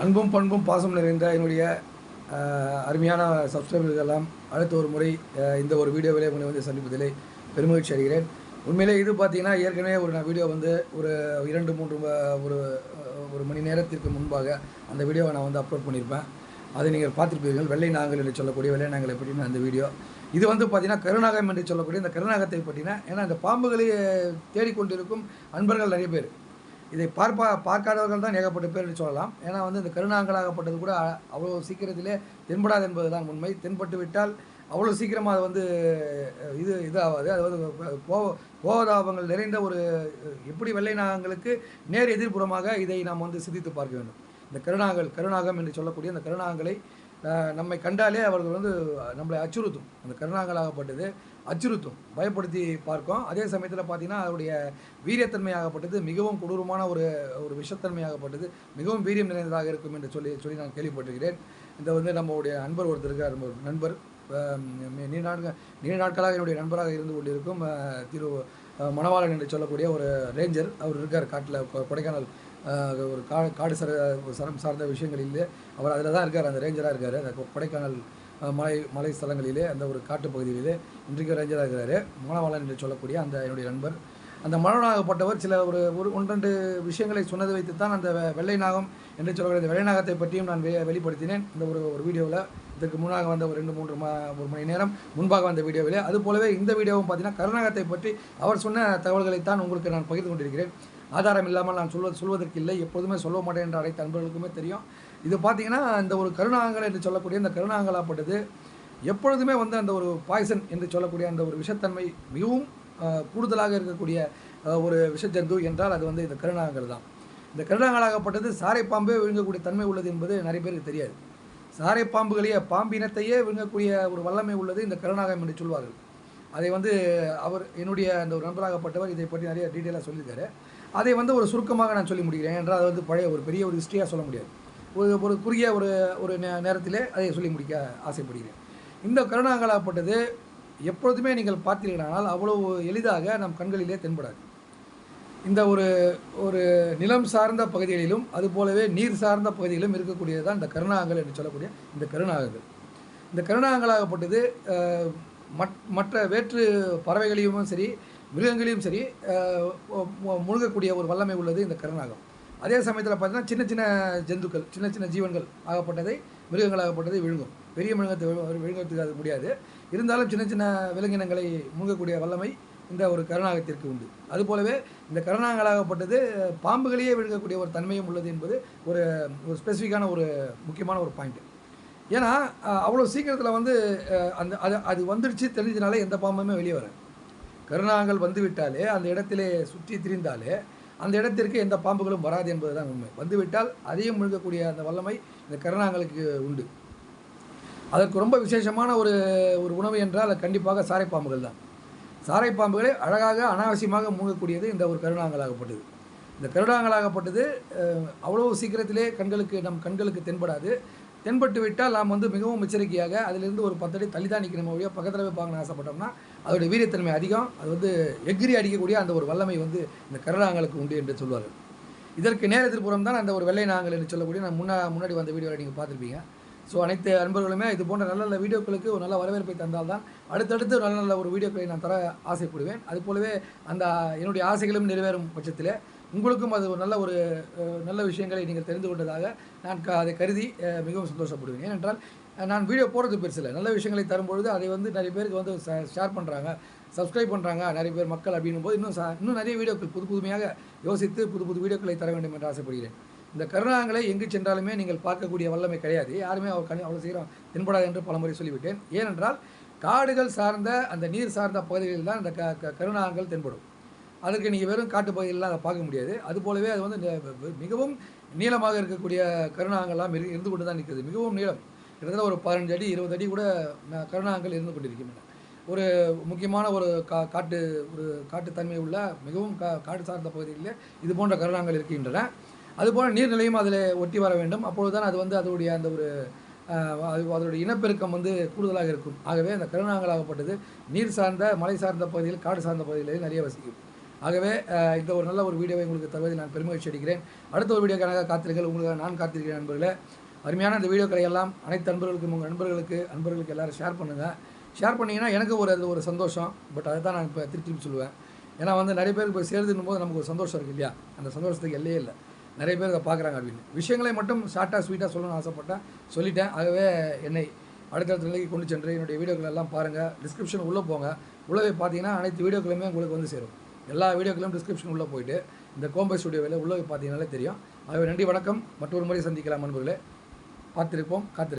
அன்பும் பண்பும் பாசம் நிறைந்த என்னுடைய அருமையான சப்ஸ்கிரைபர்கள் எல்லாம் அடுத்த ஒரு முறை இந்த ஒரு வீடியோவிலே உங்களை வந்து சந்திப்பதிலே பெருமகிழ்ச்சி அடைகிறேன். உண்மையிலே இது பார்த்தீங்கன்னா ஏற்கனவே ஒரு நான் வீடியோ வந்து ஒரு இரண்டு மூன்று ஒரு ஒரு மணி நேரத்திற்கு முன்பாக அந்த வீடியோவை நான் வந்து அப்லோட் பண்ணியிருப்பேன் அதை நீங்கள் பார்த்துருப்பீர்கள். வெள்ளை நாங்கள் என்று சொல்லக்கூடிய வெள்ளை நாங்களை பற்றின அந்த வீடியோ. இது வந்து பார்த்தீங்கன்னா கருநாகம் என்று சொல்லக்கூடிய இந்த கருநாகத்தை பற்றின ஏன்னா இந்த பாம்புகளை தேடிக்கொண்டிருக்கும் அன்பர்கள் நிறைய பேர். இதை பார்ப்பா பார்க்காதவர்கள் தான் ஏகப்பட்ட பேர் என்று சொல்லலாம். ஏன்னா வந்து இந்த கருணாங்கலாகப்பட்டது கூட அவ்வளோ சீக்கிரத்திலே தென்படாது என்பதுதான் உண்மை. தென்பட்டு விட்டால் அவ்வளோ சீக்கிரமாக அது வந்து இது இதாகாது. அது வந்து கோவ கோவதாபங்கள் நிறைந்த ஒரு எப்படி வெள்ளை நாகங்களுக்கு நேர் எதிர்ப்புறமாக இதை நாம் வந்து சிந்தித்து பார்க்க வேண்டும். இந்த கருணாகல் கருணாகம் என்று சொல்லக்கூடிய அந்த கருணாங்கலை நம்மை கண்டாலே அவர்கள் வந்து நம்மளை அச்சுறுத்தும். அந்த கருணாங்கலாகப்பட்டது அச்சுறுத்தும். பயப்படுத்தி பார்க்கும். அதே சமயத்தில் பார்த்தீங்கன்னா அதனுடைய வீரியத்தன்மையாகப்பட்டது மிகவும் கொடூரமான ஒரு ஒரு விஷத்தன்மையாகப்பட்டது மிகவும் வீரியம் நிறைந்ததாக இருக்கும் என்று சொல்லி சொல்லி நான் கேள்விப்பட்டிருக்கிறேன். இந்த வந்து நம்மளுடைய நண்பர் ஒருத்தர் இருக்கார் நம்ம நண்பர். நீண்ட நாட்கள் நீண்ட நாட்களாக என்னுடைய நண்பராக இருந்து கொண்டிருக்கும் திரு மணவாளன் என்று சொல்லக்கூடிய ஒரு ரேஞ்சர். அவர் இருக்கார் காட்டில் கொடைக்கானல் ஒரு கா காடு சர சரம் சார்ந்த இல்லை. அவர் அதில் தான் இருக்கார் அந்த ரேஞ்சராக இருக்கார். அந்த கொடைக்கானல் மலை மலை ஸ்தலங்களிலே அந்த ஒரு காட்டு பகுதியிலே இன்றைக்கு ரேஞ்சராக இருக்கிறாரு. மணவாளன் என்று சொல்லக்கூடிய அந்த என்னுடைய நண்பர். அந்த மனநாகப்பட்டவர் சில ஒரு ஒரு ஒன்றெண்டு விஷயங்களை சொன்னதை வைத்து தான் அந்த வெள்ளை நாகம் என்று சொல்லக்கூடிய இந்த வெள்ளை நாகத்தை பற்றியும் நான் வெ வெளிப்படுத்தினேன். இந்த ஒரு ஒரு வீடியோவில் இதற்கு முன்னாக வந்த ஒரு ரெண்டு மூன்று மா ஒரு மணி நேரம் முன்பாக வந்த வீடியோவிலே. அது போலவே இந்த வீடியோவும் பார்த்தீங்கன்னா கருநாகத்தை பற்றி அவர் சொன்ன தகவல்களைத்தான் உங்களுக்கு நான் பகிர்ந்து கொண்டிருக்கிறேன். ஆதாரம் இல்லாமல் நான் சொல்வது சொல்வதற்கு இல்லை. எப்போதுமே சொல்ல மாட்டேன் என்ற அனைத்து அன்பர்களுக்குமே தெரியும். இது பார்த்தீங்கன்னா இந்த ஒரு கருணாங்கல் என்று சொல்லக்கூடிய இந்த கருணாங்கலாப்பட்டது எப்பொழுதுமே வந்து அந்த ஒரு பாய்சன் என்று சொல்லக்கூடிய அந்த ஒரு விஷத்தன்மை மிகவும் கூடுதலாக இருக்கக்கூடிய ஒரு விஷஜந்து என்றால் அது வந்து இந்த கருணாங்கல் தான். இந்த கருணாங்கலாகப்பட்டது சாரை பாம்பே விழுங்கக்கூடிய தன்மை உள்ளது என்பது நிறைய பேருக்கு தெரியாது. சாரை பாம்புகளையே பாம்பினத்தையே விழுங்கக்கூடிய ஒரு வல்லமை உள்ளது இந்த கருணாகம் என்று சொல்வார்கள். அதை வந்து அவர் என்னுடைய அந்த ஒரு நண்பராகப்பட்டவர் இதை பற்றி நிறைய டீட்டெயிலாக சொல்லியிருக்காரு. அதை வந்து ஒரு சுருக்கமாக நான் சொல்லி முடிகிறேன் என்றால் அது வந்து பழைய ஒரு பெரிய ஒரு ஹிஸ்ட்ரியாக சொல்ல முடியாது. ஒரு ஒரு குறுகிய ஒரு ஒரு நே- நேரத்திலே அதை சொல்லி முடிக்க ஆசைப்படுகிறேன். இந்த கருணாங்கலாப்பட்டது எப்பொழுதுமே நீங்கள் பார்த்தீர்களானால் அவ்வளவு எளிதாக நம் கண்களிலே தென்படாது. இந்த ஒரு ஒரு நிலம் சார்ந்த பகுதிகளிலும் அதுபோலவே நீர் சார்ந்த பகுதிகளிலும் இருக்கக்கூடியது தான் இந்த கருணாங்கல் என்று சொல்லக்கூடிய இந்த கருணாகங்கள் இந்த கருணாங்கலாகப்பட்டது மற்ற வேற்று பறவைகளையும் சரி மிருகங்களையும் சரி முழுகக்கூடிய ஒரு வல்லமை உள்ளது இந்த கருணாகம் அதே சமயத்தில் பார்த்தீங்கன்னா சின்ன சின்ன ஜந்துக்கள் சின்ன சின்ன ஜீவன்கள் ஆகப்பட்டதை மிருகங்களாகப்பட்டதை விழுங்கும். பெரிய மிருகத்தை விழுங்கிறதுக்கு அது முடியாது. இருந்தாலும் சின்ன சின்ன விலங்கினங்களை முழுங்கக்கூடிய வல்லமை இந்த ஒரு கருணாகத்திற்கு உண்டு. அதுபோலவே இந்த கருணாங்கலாகப்பட்டது பாம்புகளையே விழுங்கக்கூடிய ஒரு தன்மையும் உள்ளது என்பது ஒரு ஒரு ஸ்பெசிஃபிக்கான ஒரு முக்கியமான ஒரு பாயிண்ட் ஏன்னா அவ்வளோ சீக்கிரத்தில் வந்து அந்த அது அது வந்துடுச்சு தெரிஞ்சதுனால எந்த பாம்புமே வெளியே வர கருணாங்கள் வந்துவிட்டாலே அந்த இடத்திலே சுற்றி திரிந்தாலே அந்த இடத்திற்கு எந்த பாம்புகளும் வராது என்பதுதான் உண்மை. வந்துவிட்டால் அதையும் முழுகக்கூடிய அந்த வல்லமை இந்த கருணாங்களுக்கு உண்டு. அதற்கு ரொம்ப விசேஷமான ஒரு ஒரு உணவு என்றால் அது கண்டிப்பாக சாரை பாம்புகள் தான். சாரைப்பாம்புகளை அழகாக அனாவசியமாக மூழ்கக்கூடியது இந்த ஒரு கருணாங்கலாகப்பட்டது இந்த கருணாங்கலாகப்பட்டது அஹ், அவ்வளவு சீக்கிரத்திலே கண்களுக்கு நம் கண்களுக்கு தென்படாது. தென்பட்டு விட்டால் நாம் வந்து மிகவும் எச்சரிக்கையாக அதிலிருந்து ஒரு பத்தடி தள்ளி தான் நிற்கணும் வழியாக பக்கத்தில் போய் பார்க்கணும்னு ஆசைப்பட்டோம்னா அதோடைய வீரியத்தன்மை அதிகம். அது வந்து எகிரி அடிக்கக்கூடிய அந்த ஒரு வல்லமை வந்து இந்த கருணாங்களுக்கு உண்டு என்று சொல்வார்கள். இதற்கு நேர எதிர்ப்புறம் தான் அந்த ஒரு வெள்ளை நாங்கள் என்று சொல்லக்கூடிய நான் முன்னா முன்னாடி வந்த வீடியோவில் நீங்கள் பார்த்துருப்பீங்க. ஸோ அனைத்து அன்பர்களுமே இது போன்ற நல்ல நல்ல வீடியோக்களுக்கு ஒரு நல்ல வரவேற்பை தந்தால்தான் அடுத்தடுத்து நல்ல நல்ல ஒரு வீடியோக்களை நான் தர ஆசைப்படுவேன். அது போலவே அந்த என்னுடைய ஆசைகளும் நிறைவேறும் பட்சத்தில் உங்களுக்கும் அது ஒரு நல்ல ஒரு நல்ல விஷயங்களை நீங்கள் தெரிந்து கொண்டதாக நான் க அதை கருதி மிகவும் சந்தோஷப்படுவேன். ஏனென்றால் நான் வீடியோ போடுறது பெருசில்லை நல்ல விஷயங்களை தரும்பொழுது அதை வந்து நிறைய பேருக்கு வந்து ஷேர் பண்ணுறாங்க சப்ஸ்கிரைப் பண்ணுறாங்க நிறைய பேர் மக்கள் அப்படின்னும் போது இன்னும் இன்னும் நிறைய வீடியோக்கள் புது புதுமையாக யோசித்து புது புது வீடியோக்களை தர வேண்டும் என்று ஆசைப்படுகிறேன். இந்த கருணாங்களை எங்கு சென்றாலுமே நீங்கள் பார்க்கக்கூடிய வல்லமை கிடையாது. யாருமே அவர் கண் அவ்வளோ சீக்கிரம் தென்படாது என்று பலமுறை சொல்லிவிட்டேன். ஏனென்றால் காடுகள் சார்ந்த அந்த நீர் சார்ந்த பகுதிகளில் தான் இந்த க க- கருணாங்கள் தென்படும். அதற்கு நீங்கள் வெறும் காட்டு பகுதியிலாம் அதை பார்க்க முடியாது. அதுபோலவே அது வந்து மிகவும் நீளமாக இருக்கக்கூடிய கருணாங்கள்லாம் இரு- இருந்து கொண்டு தான் நிற்கிறது மிகவும் நீளம். கிட்டத்தட்ட ஒரு பதினஞ்சு அடி இருபது அடி கூட ந- கருணாங்கள் இருந்து கொண்டிருக்கின்றன. ஒரு முக்கியமான ஒரு கா காட்டு ஒரு காட்டுத்தன்மை உள்ள மிகவும் கா காட்டு சார்ந்த பகுதிகளில் இது போன்ற கருணாங்கள் இருக்கின்றன. அதுபோல் நீர்நிலையும் அதில் ஒட்டி வர வேண்டும். அப்பொழுது தான் அது வந்து அதோடைய அந்த ஒரு அது அதனுடைய இனப்பெருக்கம் வந்து கூடுதலாக இருக்கும். ஆகவே அந்த கருணாங்களாகப்பட்டது நீர் சார்ந்த மலை சார்ந்த பகுதியில் காடு சார்ந்த பகுதிகளில் நிறைய வசிக்கும். ஆகவே இந்த ஒரு நல்ல ஒரு வீடியோவை உங்களுக்கு தருவதை நான் பெருமகிழ்ச்சி அடிக்கிறேன் அடுத்த ஒரு வீடியோக்கான காத்திருங்கள். உங்களுக்காக நான் காத்திருக்கிறேன் நண்பர்களே. அருமையான இந்த வீடியோக்களை எல்லாம் அனைத்து நண்பர்களுக்கும் உங்கள் நண்பர்களுக்கு நண்பர்களுக்கு எல்லோரும் ஷேர் பண்ணுங்கள் ஷேர் பண்ணிங்கன்னா எனக்கு ஒரு அது ஒரு சந்தோஷம். பட் அதை தான் நான் இப்போ திருப்பி திருப்பி சொல்லுவேன். ஏன்னா வந்து நிறைய பேருக்கு போய் சேருதுன்னும் போது நமக்கு ஒரு சந்தோஷம் இருக்கு இல்லையா? அந்த சந்தோஷத்துக்கு எல்லையே இல்லை. நிறைய பேர் அதை பார்க்குறாங்க அப்படின்னு. விஷயங்களை மட்டும் ஷார்ட்டாக ஸ்வீட்டாக சொல்லணும்னு ஆசைப்பட்டேன் சொல்லிட்டேன். ஆகவே என்னை அடுத்தடுத்த நிலைக்கு கொண்டு சென்று என்னுடைய வீடியோக்கள் எல்லாம் பாருங்கள் டிஸ்கிரிப்ஷன் உள்ளே போங்க. உள்ளவே பார்த்தீங்கன்னா அனைத்து வீடியோக்களுமே உங்களுக்கு வந்து சேரும். எல்லா வீடியோக்களும் டிஸ்கிரிப்ஷன் உள்ளே போயிட்டு இந்த கோம்பை ஸ்டுடியோவில் உள்ளே போய் பார்த்தீங்கன்னாலே தெரியும். ஆகவே நன்றி வணக்கம். மற்றொரு முறை சந்திக்கலாம் நண்பர்களே பார்த்திருப்போம் காத்திருப்போம்.